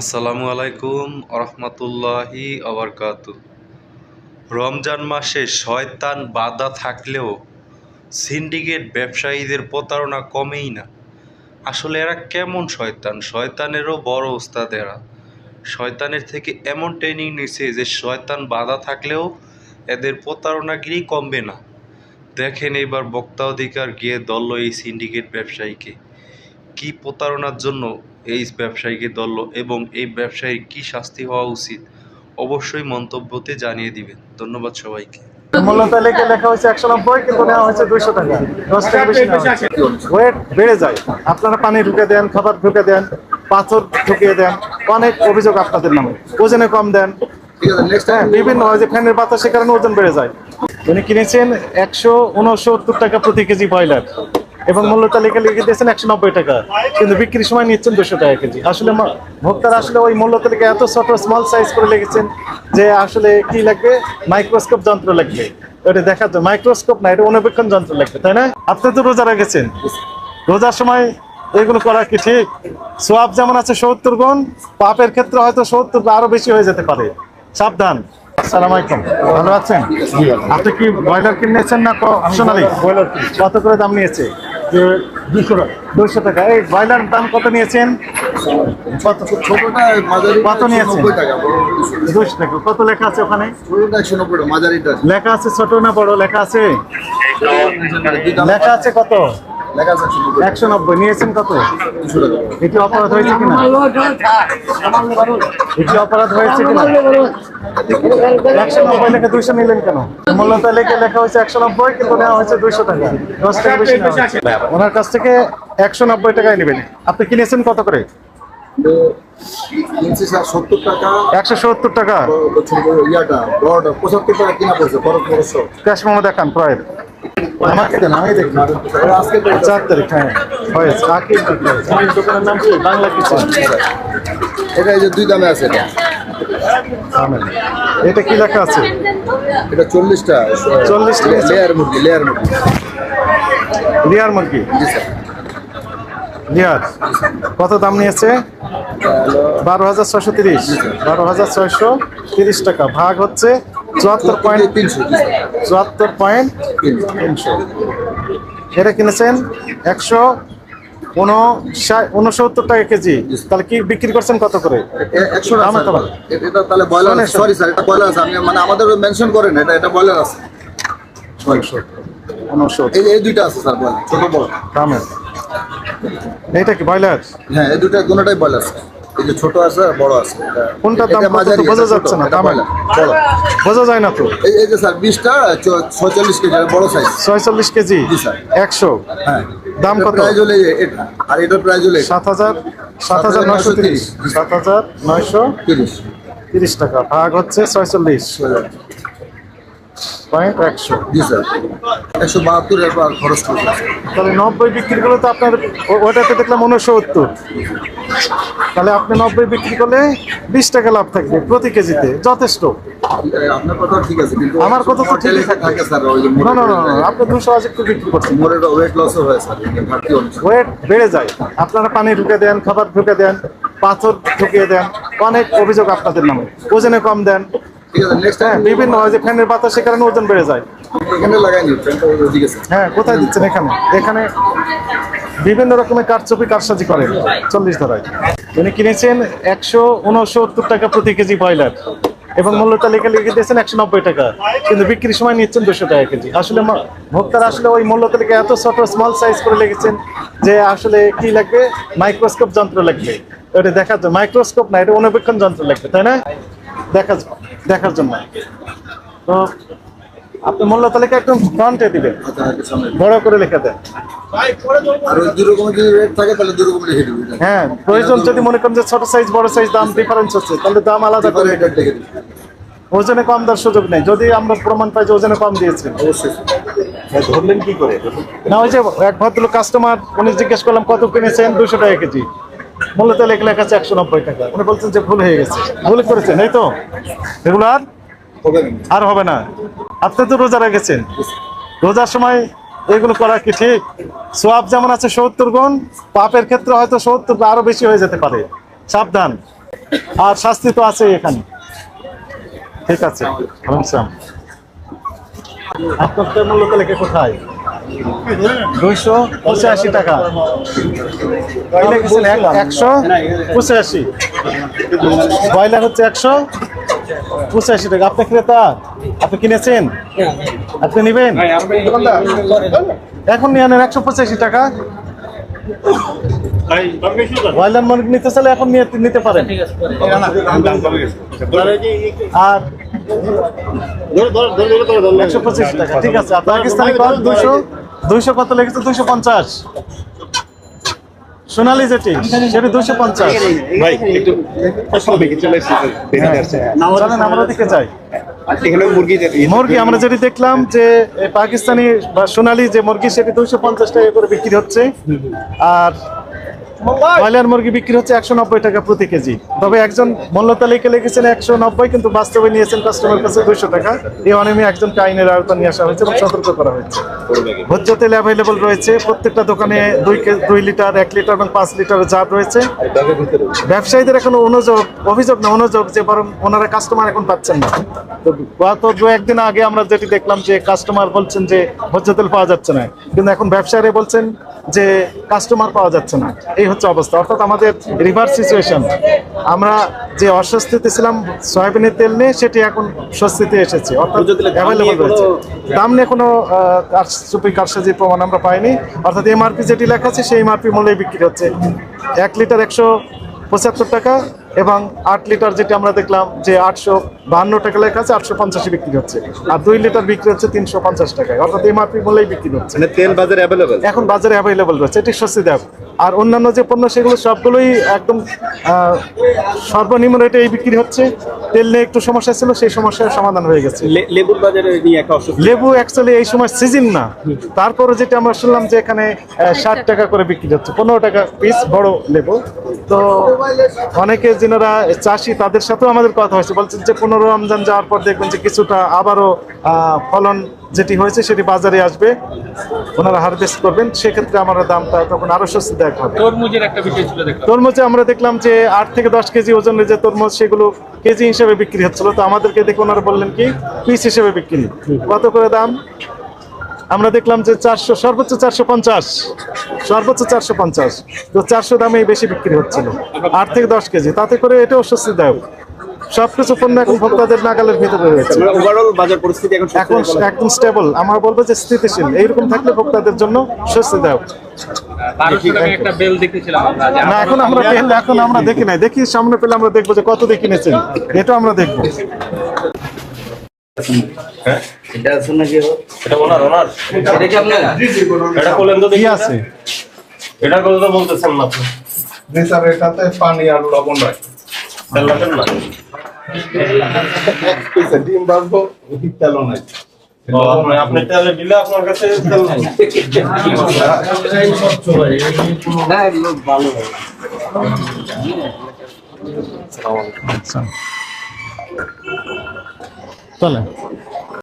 আসসালামু আলাইকুম রহমতুল্লাহি আবরকাত রমজান মাসে শয়তান বাধা থাকলেও সিন্ডিকেট ব্যবসায়ীদের প্রতারণা কমেই না। আসলে এরা কেমন শয়তান? শয়তানেরও বড় ওস্তাদ এরা। শয়তানের থেকে এমন ট্রেনিং নিছে যে শয়তান বাধা থাকলেও এদের প্রতারণাগিরি কমবে না। দেখেন এবার বক্তা অধিকার গিয়ে দলল এই সিন্ডিকেট ব্যবসায়ীকে। কি প্রতারণার জন্য এই ব্যবসায়ীকে ধরল এবং এই ব্যবসায়ীর কি শাস্তি হওয়া উচিত অবশ্যই মন্তব্যতে জানিয়ে দিবেন। ধন্যবাদ সবাইকে। মূল্য লেখা হয়েছে বেড়ে যায়। আপনারা পানি ঢুকে দেন, খাবার ঢুকে দেন, পাথর ঢুকিয়ে দেন, অনেক অভিযোগ আপনাদের নামে। ওজনে কম দেন। হ্যাঁ বিভিন্ন ফ্যানের বাতাসের কারণে ওজন বেড়ে যায়। উনি কিনেছেন একশো উনসত্তর টাকা প্রতি কেজি ব্রয়লার। এবং মূল্য তালিকা লিখে দিয়েছেন একশো নব্বই টাকা। কিন্তু বিক্রির সময় নিচ্ছেন দুশো টাকা কেজি। আসলে ভোক্তারা আসলে ওই মূল্য তালিকা এত ছোট স্মল সাইজ করে লিখেছেন যে আসলে কি লাগবে? মাইক্রোস্কোপ যন্ত্র লাগবে। ওটা দেখার জন্য। মাইক্রোস্কোপ না এটা অনুবেক্ষণ যন্ত্র লাগবে তাই না? আপনি তো রোজা রেখেছেন। রোজার সময় এগুলো করা কি ঠিক? সোয়াব যেমন আছে সত্তর গুণ পাপের ক্ষেত্রে হয়তো সত্তর বা আরও বেশি হয়ে যেতে পারে। সাবধান। আসসালামু আলাইকুম। ভালো আছেন? আপনি কি ব্রয়লার কিনেছেন না সোনালি? কত করে দাম নিয়েছে? দুশো টাকা দুশো টাকা। এই ব্রয়লার দাম কত নিয়েছেন? কত ছোটটা মাঝারি কত নিয়েছেন? দুশো টাকা। কত লেখা আছে ওখানে? একশো নব্বই টাকা মাঝারিটা লেখা আছে ছোট না বড়? লেখা আছে? লেখা আছে কত? একশো নব্বই। নিয়েছেন কত? এটি অপরাধ হয়েছে কিনা এটি অপরাধ হয়েছে কিনা একশো নব্বই লেখা দুইশো নিলেন কেন? তালিকায় লেখা হয়েছে একশো নব্বই কিন্তু নেওয়া হয়েছে দুইশো টাকা। দশ টাকা বেশি ওনার কাছ থেকে একশো নব্বই টাকায় নেবেন। আপনি কিনেছেন কত করে? একশো সত্তর টাকা। ক্যাশ দেখান প্রায় আমাকে দেন আমি চার তারিখ হ্যাঁ কিচেন এটা এই যে দুই দামে আছে এটা কি লেখা আছে এটা চল্লিশটা 40 টা। লেয়ার মুরগি লেয়ার মুরগি লিয়ার মুরগি জি স্যার লিয়ার কত দাম নিয়েছে বারো হাজার ছয়শো তিরিশ বারো হাজার ছয়শো তিরিশ টাকা ভাগ হচ্ছে চুয়াত্তর পয়েন্ট তিনশো। চুয়াত্তর পয়েন্ট তিনশো। এটা কিনেছেন একশো উনসত্তর টাকা কেজি। তাহলে কি বিক্রি করছেন কত করে? একশো এটা তাহলে বয়লার। সরি স্যার এটা বয়লার আছে। মানে আমাদের মেনশন করেন এটা এটা বয়লার আছে। এই এই দুইটা আছে স্যার বয়লার। ছোট বড় দামের এইটা কি ব্রয়লার হ্যাঁ এই দুইটা বয়লার আছে ছোট আছে আর বড় আছে। কোনটা কোনটার দাম এটা মাঝারি, বোঝা যাচ্ছে না দাম। বড়। বোঝা যায় না তো। এই যে স্যার বিশটা ছয়চল্লিশ কেজি বড় সাইজ। ছয়চল্লিশ কেজি? জি, স্যার। একশো? হ্যাঁ। দাম কত? প্রাইস হলে এটা। আর এটার প্রাইস হলে এটা। সাত হাজার সাত হাজার নয়শো তিরিশ। সাত হাজার নয়শো তিরিশ। তিরিশ টাকা। ভাগ হচ্ছে ছয়চল্লিশ। পয়েন্ট একশো। জি স্যার। একশো বাহাত্তর খরচ করছে। তাহলে নব্বই বিক্রি করলে তো আপনার ওটাতে দেখলাম তাহলে আপনি নব্বই বিক্রি করলে বিশ টাকা লাভ থাকবে প্রতি কেজিতে। যথেষ্ট। আপনার কথা ঠিক আছে কিন্তু আমার কথা তো ঠিকই থাকে স্যার না না না না, আপনি দুশো আজ একটু বিক্রি করছেন। মোড়ের ওয়েট লসও হয় স্যার ওয়েট বেড়ে যায়। আপনারা পানি ঢুকে দেন খাবার ঢুকে দেন পাথর ঢুকিয়ে দেন অনেক অভিযোগ আপনাদের নামে। ওজনে কম দেন ঠিক আছে নেক্সট হ্যাঁ টাইম বিভিন্ন হয় যে ফ্যানের বাতাসের কারণে ওজন বেড়ে যায়। এখানে হ্যাঁ কোথায় দিচ্ছেন এখানে? এখানে বিভিন্ন রকমের কারচুপি কারসাজি করেন চল্লিশ ধরায়। উনি কিনেছেন একশো উনসত্তর টাকা প্রতি কেজি ব্রয়লার এবং মূল্য তালিকা লিখে দিয়েছেন একশো নব্বই টাকা। কিন্তু বিক্রির সময় নিচ্ছেন দুশো টাকা কেজি। আসলে ভোক্তারা আসলে ওই মূল্য তালিকা এত ছোট স্মল সাইজ করে লিখেছেন যে আসলে কি লাগবে? মাইক্রোস্কোপ যন্ত্র লাগবে। ওটা দেখার জন্য মাইক্রোস্কোপ না এটা অনুবেক্ষণ যন্ত্র লাগবে তাই না? দেখা দেখার জন্য। তো আপনি মূল্য তালিকা একদম ফ্রন্টে দিবেন। বড় করে লেখা দেন। হ্যাঁ প্রয়োজন যদি মনে করেন যে ছোট সাইজ বড় সাইজ দাম ডিফারেন্স হচ্ছে তাহলে দাম আলাদা করে ওজনে কম দেওয়ার সুযোগ নেই। যদি আমরা প্রমাণ পাই যে ওজনে কম দিয়েছি ধরলেন কি করে? না ওই যে এক ভদ্রলোক কাস্টমার উনি জিজ্ঞেস করলাম কত কিনেছেন? দুশো টাকা কেজি। মূল্য তাহলে লেখা আছে একশো নব্বই টাকা। উনি বলছেন যে ভুল হয়ে গেছে। ভুল করেছেন এই তো? এগুলো আর হবে আর হবে না। আপনি তো রোজা রেখেছেন। রোজার সময় এগুলো করা কি ঠিক? সোয়াব যেমন আছে সত্তর গুণ পাপের ক্ষেত্রে হয়তো সত্তর আরও বেশি হয়ে যেতে পারে। সাবধান। আর শাস্তি তো আছে এখানে। ঠিক আছে। আপনার তো মূল্য তালিকা কোথায়? দুইশো পঁচাশি টাকা। একশো পঁচাশি। ব্রয়লার হচ্ছে একশো পঁচাশি টাকা। আপনি ক্রেতা? আপনি কিনেছেন? আপনি নেবেন? এখন নিয়ে আনেন একশো পঁচাশি টাকা। নিতে এখন নিতে পারেন। আর একশো পঁচাশি টাকা। ঠিক আছে আর পাকিস্তানি কত দুশো দুইশো কত লেগেছে? দুইশো পঞ্চাশ। সোনালি যেটি সেটি দুশো পঞ্চাশ। ভাই একটু বেরিয়ে আসছে চলেন আমরা দিকে যাই। মুরগি আমরা যেটি দেখলাম যে পাকিস্তানি বা সোনালি যে মুরগি সেটি দুইশো পঞ্চাশ টাকা করে বিক্রি হচ্ছে। আর ব্রয়লার মুরগি বিক্রি হচ্ছে একশো নব্বই টাকা প্রতি কেজি। তবে একজন মূল্য তালিকা লিখেছেন একশো নব্বই, কিন্তু বাস্তবে নিয়েছেন কাস্টমার কাছে দুইশো টাকা। এই অনিয়মে একজনকে আইনের আওতা নিয়ে আসা হয়েছে এবং সতর্ক করা হয়েছে। ভোজ্য তেল অ্যাভেলেবল রয়েছে। প্রত্যেকটা দোকানে দুই দুই লিটার, এক লিটার এবং পাঁচ লিটারের জার রয়েছে। ব্যবসায়ীদের এখন অনুযোগ অভিযোগ না অনুযোগ যে বরং ওনারা কাস্টমার এখন পাচ্ছেন না। তো গত দু একদিন আগে আমরা যেটি দেখলাম যে কাস্টমার বলছেন যে ভোজ্য তেল পাওয়া যাচ্ছে না। কিন্তু এখন ব্যবসায়ীরা বলছেন যে কাস্টমার পাওয়া যাচ্ছে না। এই হচ্ছে অবস্থা। অর্থাৎ আমাদের রিভার্স সিচুয়েশন আমরা যে অস্বস্তিতে ছিলাম সয়াবিনের তেল নিয়ে সেটি এখন স্বস্তিতে এসেছে। অর্থাৎ অ্যাভেলেবল রয়েছে। দাম নিয়ে কোনো চুপি কারসাজির প্রমাণ আমরা পাইনি। অর্থাৎ এমআরপি যেটি লেখা আছে সেই এমআরপি মূল্যে বিক্রি হচ্ছে। এক লিটার একশো পঁচাত্তর টাকা এবং আট লিটার যেটা আমরা দেখলাম যে আটশো বাহান্ন টাকা লেখা আছে আটশো পঞ্চাশে বিক্রি হচ্ছে। আর দুই লিটার বিক্রি হচ্ছে তিনশো পঞ্চাশ টাকায়। অর্থাৎ এমআরপি মূল্যেই বিক্রি হচ্ছে। মানে তেল বাজারে অ্যাভেলেবেল এখন বাজারে অ্যাভেলেবল রয়েছে। এটি স্বস্তিদায়ক। আর অন্যান্য যে পণ্য সেগুলো সবগুলোই একদম সর্বনিম্ন রেটে এই বিক্রি হচ্ছে। তেল নিয়ে একটু সমস্যা ছিল সেই সমস্যার সমাধান হয়ে গেছে। লেবুর বাজারে লেবু অ্যাকচুয়ালি এই সময় সিজন না। তারপরে যেটা আমরা শুনলাম যে এখানে ষাট টাকা করে বিক্রি হচ্ছে পনেরো টাকা পিস বড় লেবু। তো অনেকে যেনারা চাষি তাদের সাথেও আমাদের কথা হয়েছে। বলছেন যে পনেরো রমজান যাওয়ার পর দেখবেন যে কিছুটা আবারও ফলন যেটি হয়েছে সেটি বাজারে আসবে ওনারা হারভেস্ট করবেন সেক্ষেত্রে আমার দামটা তখন আরও স্বস্তিদায়ক হবে। তরমুজের একটা বিষয় ছিল তরমুজে আমরা দেখলাম যে আট থেকে দশ কেজি ওজনের যে তরমুজ সেগুলো কেজি হিসেবে বিক্রি হচ্ছিল। তো আমাদেরকে দেখে ওনারা বললেন কি পিস হিসেবে বিক্রি। কত করে দাম? আমরা দেখলাম যে চারশো সর্বোচ্চ চারশো পঞ্চাশ। সর্বোচ্চ চারশো পঞ্চাশ। তো চারশো দামেই বেশি বিক্রি হচ্ছিল। আট থেকে দশ কেজি। তাতে করে এটাও স্বস্তিদায়ক। সবকিছু পণ্য এখন ভোক্তাদের নাগালের ভিতরে রয়েছে। ওভারঅল বাজার পরিস্থিতি এখন এখন একদম স্টেবল আমরা বলব যে স্থিতিশীল। এইরকম থাকলে ভোক্তাদের জন্য স্বস্তিদায়ক বারোশো টাকা একটা বেল দেখেছিলাম আমরা যে না এখন আমরা পেলে এখন আমরা দেখি নাই। দেখি সামনে পেলে আমরা দেখব যে কত দিয়ে কিনেছেন। এটা আমরা দেখব। এটা ওনার ওনার। এটা বলেন। তো দেখি। আছে? এটা কথা তো বলতেছেন না আপনি জি স্যার এটাতে পানি আর লবণ তেল রাখেন না? ডিম বাঁধবো তেলও নাই। আপনি- আপনি তেলে দিলে আপনার কাছে তেল। চলে